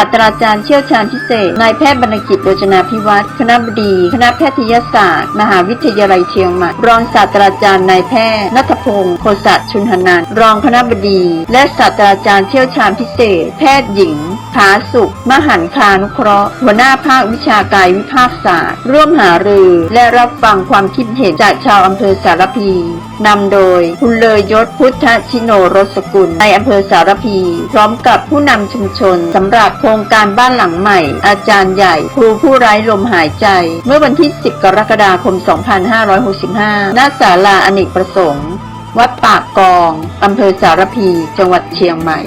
าสตราจารย์เชี่ยวชาญพิเศษ นายแพทย์บรรณกิจโรจนาพิวัตรคณะบดี คณะแพทยศาสตร์ มหาวิทยาลัยเชียงใหม่ รองศาสตราจารย์นายแพทย์นัทพงศ์โคสัตชุนหนันรองคณะบดี และศาสตราจารย์เชี่ยวชาญพิเศษ แพทย์หญิง ผาสุข มหันคานุเคราะห์ หัวหน้าภาควิชากายวิภาคศาสตร์ ร่วมหารือ และรับฟังความคิดเห็นจากชาวอำเภอสารพีนำโดยคุณเลยยศพุทธชิโนรสกุลในอำเภอสารพี พร้อมกับผู้นำชุมชนสำหรับโครงการบ้านหลังใหม่ อาจารย์ใหญ่ ครูผู้ไร้ลมหายใจ เมื่อวันที่ 10 กรกฎาคม 2565 ณ ศาลาอเนกประสงค์ วัดปากกอง อำเภอสารพี จังหวัดเชียงใหม่